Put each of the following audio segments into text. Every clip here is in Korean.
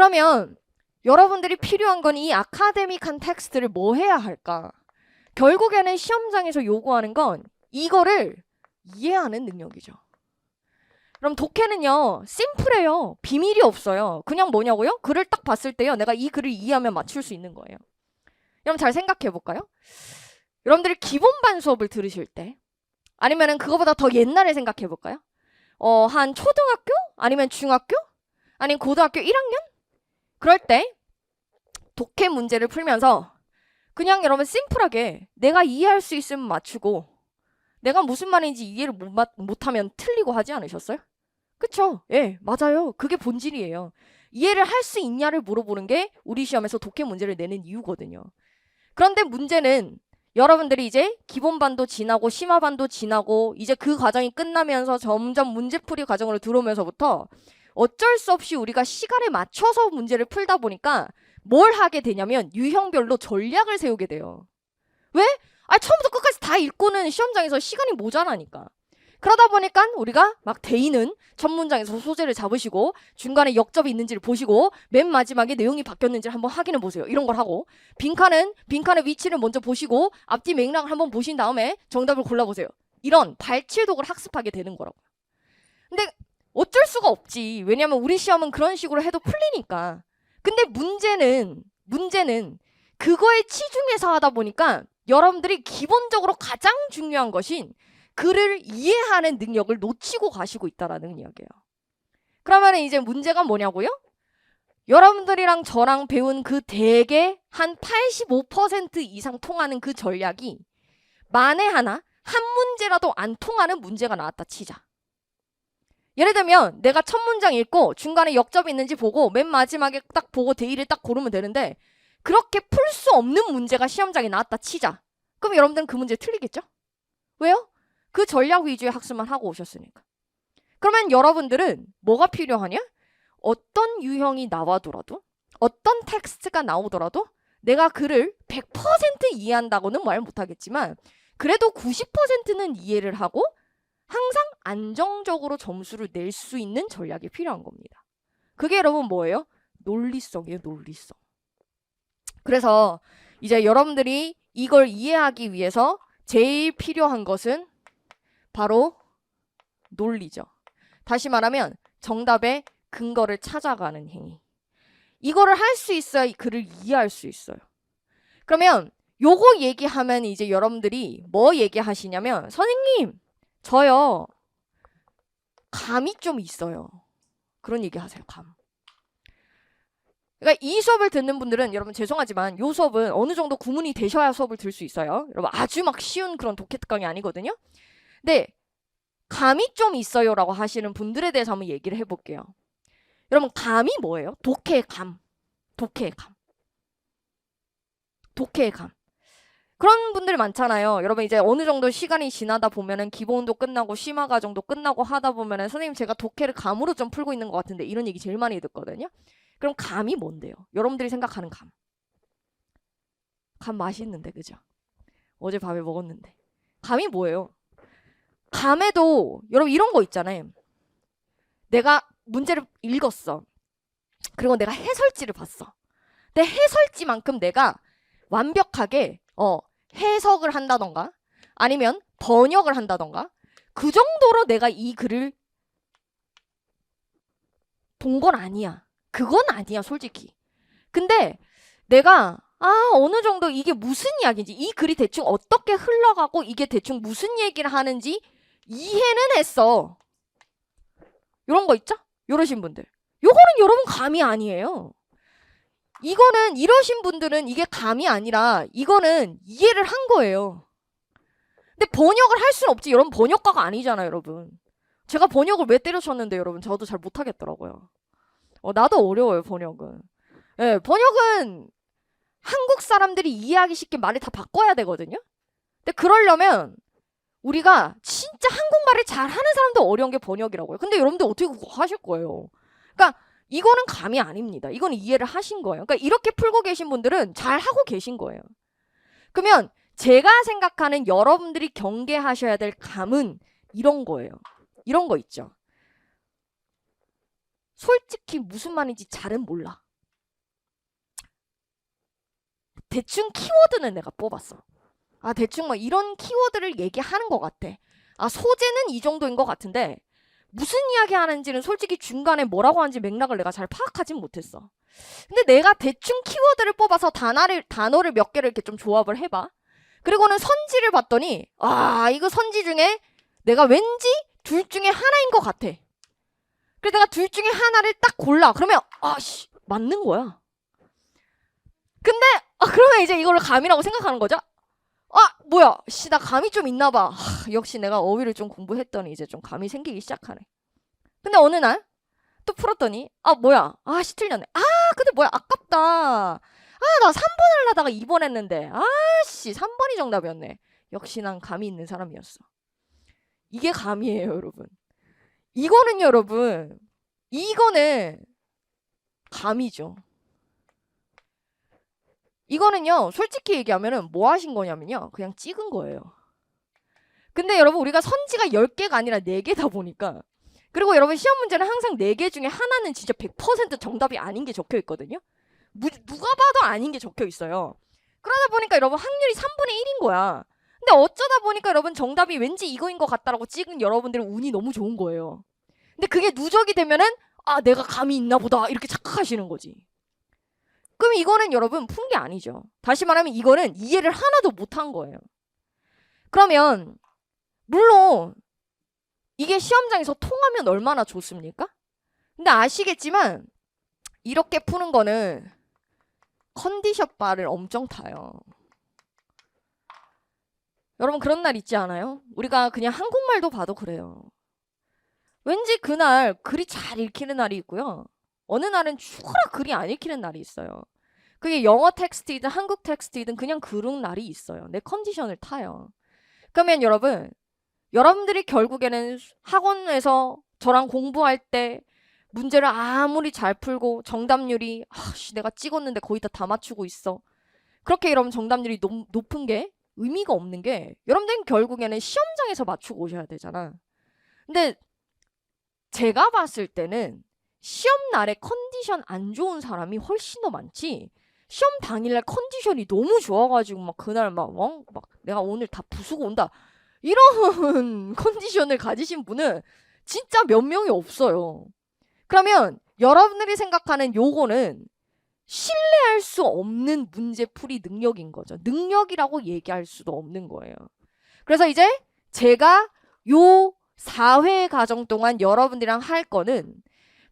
그러면 여러분들이 필요한 건 이 아카데믹한 텍스트를 뭐 해야 할까? 결국에는 시험장에서 요구하는 건 이거를 이해하는 능력이죠. 그럼 독해는요, 심플해요. 비밀이 없어요. 그냥 뭐냐고요? 글을 딱 봤을 때요, 내가 이 글을 이해하면 맞출 수 있는 거예요. 여러분 잘 생각해 볼까요? 여러분들이 기본반 수업을 들으실 때, 아니면은 그거보다 더 옛날에 생각해 볼까요? 어, 한 초등학교? 아니면 중학교? 아니면 고등학교 1학년? 그럴 때 독해 문제를 풀면서 그냥 여러분 심플하게 내가 이해할 수 있으면 맞추고 내가 무슨 말인지 이해를 못, 마- 못하면 틀리고 하지 않으셨어요? 그쵸? 예, 맞아요. 그게 본질이에요. 이해를 할 수 있냐를 물어보는 게 우리 시험에서 독해 문제를 내는 이유거든요. 그런데 문제는 여러분들이 이제 기본반도 지나고 심화반도 지나고 이제 그 과정이 끝나면서 점점 문제풀이 과정으로 들어오면서부터 어쩔 수 없이 우리가 시간에 맞춰서 문제를 풀다 보니까 뭘 하게 되냐면 유형별로 전략을 세우게 돼요. 왜? 아, 처음부터 끝까지 다 읽고는 시험장에서 시간이 모자라니까. 그러다 보니까 우리가 막 대인은 첫 문장에서 소재를 잡으시고 중간에 역접이 있는지를 보시고 맨 마지막에 내용이 바뀌었는지를 한번 확인해 보세요. 이런 걸 하고 빈칸은 빈칸의 위치를 먼저 보시고 앞뒤 맥락을 한번 보신 다음에 정답을 골라 보세요. 이런 발췌독을 학습하게 되는 거라고요. 근데 어쩔 수가 없지. 왜냐면 우리 시험은 그런 식으로 해도 풀리니까. 근데 문제는 문제는 그거에 치중해서 하다 보니까 여러분들이 기본적으로 가장 중요한 것인 글을 이해하는 능력을 놓치고 가시고 있다라는 이야기예요. 그러면 이제 문제가 뭐냐고요? 여러분들이랑 저랑 배운 그 대개 한 85% 이상 통하는 그 전략이 만에 하나 한 문제라도 안 통하는 문제가 나왔다 치자. 예를 들면 내가 첫 문장 읽고 중간에 역접이 있는지 보고 맨 마지막에 딱 보고 대의를 딱 고르면 되는데 그렇게 풀 수 없는 문제가 시험장에 나왔다 치자. 그럼 여러분들은 그 문제 틀리겠죠? 왜요? 그 전략 위주의 학습만 하고 오셨으니까. 그러면 여러분들은 뭐가 필요하냐? 어떤 유형이 나와더라도 어떤 텍스트가 나오더라도 내가 글을 100% 이해한다고는 말 못하겠지만 그래도 90%는 이해를 하고 항상 안정적으로 점수를 낼 수 있는 전략이 필요한 겁니다. 그게 여러분 뭐예요? 논리성이에요, 논리성. 그래서 이제 여러분들이 이걸 이해하기 위해서 제일 필요한 것은 바로 논리죠. 다시 말하면 정답의 근거를 찾아가는 행위. 이거를 할 수 있어야 이 글을 이해할 수 있어요. 그러면 요거 얘기하면 이제 여러분들이 뭐 얘기하시냐면 선생님 저요 감이 좀 있어요. 그런 얘기 하세요. 감. 그러니까 이 수업을 듣는 분들은 여러분 죄송하지만 요 수업은 어느 정도 구문이 되셔야 수업을 들 수 있어요. 여러분 아주 막 쉬운 그런 독해 특 강이 아니거든요. 근데 감이 좀 있어요라고 하시는 분들에 대해서 한번 얘기를 해볼게요. 여러분 감이 뭐예요? 독해의 감. 독해의 감. 독해의 감. 그런 분들 많잖아요. 여러분 이제 어느 정도 시간이 지나다 보면은 기본도 끝나고 심화 과정도 끝나고 하다 보면은 선생님 제가 독해를 감으로 좀 풀고 있는 것 같은데 이런 얘기 제일 많이 듣거든요. 그럼 감이 뭔데요? 여러분들이 생각하는 감. 감 맛있는데 그죠? 어제 밤에 먹었는데. 감이 뭐예요? 감에도 여러분 이런 거 있잖아요. 내가 문제를 읽었어. 그리고 내가 해설지를 봤어. 근데 해설지만큼 내가 완벽하게 어 해석을 한다던가 아니면 번역을 한다던가 그 정도로 내가 이 글을 본 건 아니야. 그건 아니야, 솔직히. 근데 내가 아, 어느 정도 이게 무슨 이야기인지, 이 글이 대충 어떻게 흘러가고 이게 대충 무슨 얘기를 하는지 이해는 했어. 요런 거 있죠? 요러신 분들. 요거는 여러분 감이 아니에요. 이거는 이러신 분들은 이게 감이 아니라 이거는 이해를 한 거예요. 근데 번역을 할 수는 없지. 여러분 번역가가 아니잖아요, 여러분. 제가 번역을 왜 때려쳤는데 여러분 저도 잘 못하겠더라고요. 어, 나도 어려워요, 번역은. 예, 번역은 한국 사람들이 이해하기 쉽게 말을 다 바꿔야 되거든요. 근데 그러려면 우리가 진짜 한국말을 잘하는 사람도 어려운 게 번역이라고요. 근데 여러분들 어떻게 하실 거예요? 그러니까 이거는 감이 아닙니다. 이건 이해를 하신 거예요. 그러니까 이렇게 풀고 계신 분들은 잘 하고 계신 거예요. 그러면 제가 생각하는 여러분들이 경계하셔야 될 감은 이런 거예요. 이런 거 있죠. 솔직히 무슨 말인지 잘은 몰라. 대충 키워드는 내가 뽑았어. 아, 대충 뭐 이런 키워드를 얘기하는 것 같아. 아, 소재는 이 정도인 것 같은데 무슨 이야기 하는지는 솔직히 중간에 뭐라고 하는지 맥락을 내가 잘 파악하진 못했어. 근데 내가 대충 키워드를 뽑아서 단어를 단어를 몇 개를 이렇게 좀 조합을 해봐. 그리고는 선지를 봤더니 아 이거 선지 중에 내가 왠지 둘 중에 하나인 것 같아. 그래서 내가 둘 중에 하나를 딱 골라. 그러면 아씨 맞는 거야. 근데 아 그러면 이제 이거를 감이라고 생각하는 거죠. 아 뭐야 씨 나 감이 좀 있나 봐. 하, 역시 내가 어휘를 좀 공부했더니 이제 좀 감이 생기기 시작하네. 근데 어느 날 또 풀었더니 아 뭐야 아씨 틀렸네. 아 근데 뭐야 아깝다. 아 나 3번 하려다가 2번 했는데 아씨 3번이 정답이었네. 역시 난 감이 있는 사람이었어. 이게 감이에요 여러분. 이거는 여러분 이거는 감이죠. 이거는요, 솔직히 얘기하면은 뭐 하신 거냐면요, 그냥 찍은 거예요. 근데 여러분, 우리가 선지가 10개가 아니라 4개다 보니까, 그리고 여러분, 시험 문제는 항상 4개 중에 하나는 진짜 100% 정답이 아닌 게 적혀 있거든요? 무- 누가 봐도 아닌 게 적혀 있어요. 그러다 보니까 여러분, 확률이 3분의 1인 거야. 근데 어쩌다 보니까 여러분, 정답이 왠지 이거인 것 같다라고 찍은 여러분들은 운이 너무 좋은 거예요. 근데 그게 누적이 되면은, 아, 내가 감이 있나 보다. 이렇게 착각하시는 거지. 그럼 이거는 여러분 푼 게 아니죠. 다시 말하면 이거는 이해를 하나도 못한 거예요. 그러면 물론 이게 시험장에서 통하면 얼마나 좋습니까? 근데 아시겠지만 이렇게 푸는 거는 컨디션 바를 엄청 타요. 여러분 그런 날 있지 않아요? 우리가 그냥 한국말도 봐도 그래요. 왠지 그날 글이 잘 읽히는 날이 있고요. 어느 날은 죽어라 글이 안 읽히는 날이 있어요. 그게 영어 텍스트이든 한국 텍스트이든 그냥 그런 날이 있어요. 내 컨디션을 타요. 그러면 여러분, 여러분들이 결국에는 학원에서 저랑 공부할 때 문제를 아무리 잘 풀고 정답률이 아씨 내가 찍었는데 거의 다 다 맞추고 있어. 그렇게 여러분 정답률이 높, 높은 게 의미가 없는 게 여러분들은 결국에는 시험장에서 맞추고 오셔야 되잖아. 근데 제가 봤을 때는 시험 날에 컨디션 안 좋은 사람이 훨씬 더 많지. 시험 당일날 컨디션이 너무 좋아가지고 막 그날 막, 어? 막 내가 오늘 다 부수고 온다. 이런 컨디션을 가지신 분은 진짜 몇 명이 없어요. 그러면 여러분들이 생각하는 요거는 신뢰할 수 없는 문제풀이 능력인 거죠. 능력이라고 얘기할 수도 없는 거예요. 그래서 이제 제가 요 4회 과정 동안 여러분들이랑 할 거는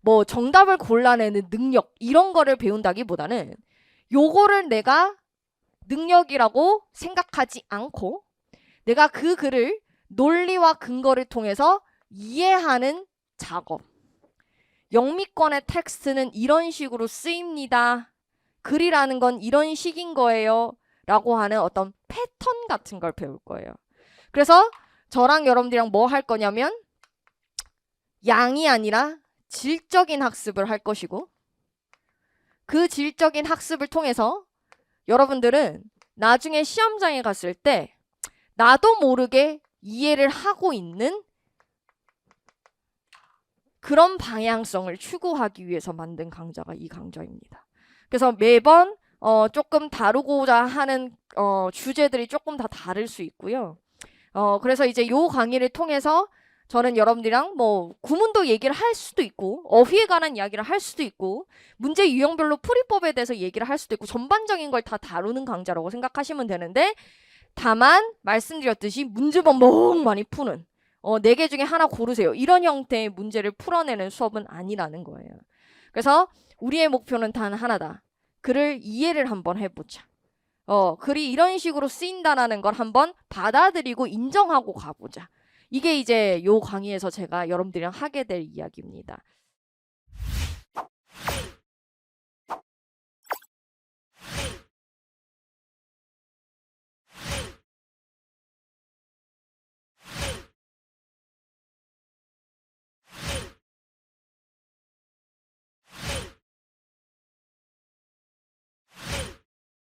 뭐 정답을 골라내는 능력 이런 거를 배운다기보다는 요거를 내가 능력이라고 생각하지 않고 내가 그 글을 논리와 근거를 통해서 이해하는 작업. 영미권의 텍스트는 이런 식으로 쓰입니다. 글이라는 건 이런 식인 거예요. 라고 하는 어떤 패턴 같은 걸 배울 거예요. 그래서 저랑 여러분들이랑 뭐 할 거냐면 양이 아니라 질적인 학습을 할 것이고 그 질적인 학습을 통해서 여러분들은 나중에 시험장에 갔을 때 나도 모르게 이해를 하고 있는 그런 방향성을 추구하기 위해서 만든 강좌가 이 강좌입니다. 그래서 매번 어, 조금 다루고자 하는 어, 주제들이 조금 다 다를 수 있고요. 어, 그래서 이제 요 강의를 통해서 저는 여러분들이랑 뭐 구문도 얘기를 할 수도 있고 어휘에 관한 이야기를 할 수도 있고 문제 유형별로 풀이법에 대해서 얘기를 할 수도 있고 전반적인 걸 다 다루는 강좌라고 생각하시면 되는데 다만 말씀드렸듯이 문제만 너무 많이 푸는 어, 네 개 중에 하나 고르세요. 이런 형태의 문제를 풀어내는 수업은 아니라는 거예요. 그래서 우리의 목표는 단 하나다. 글을 이해를 한번 해보자. 어, 글이 이런 식으로 쓰인다라는 걸 한번 받아들이고 인정하고 가보자. 이게 이제 요 강의에서 제가 여러분들이랑 하게 될 이야기입니다.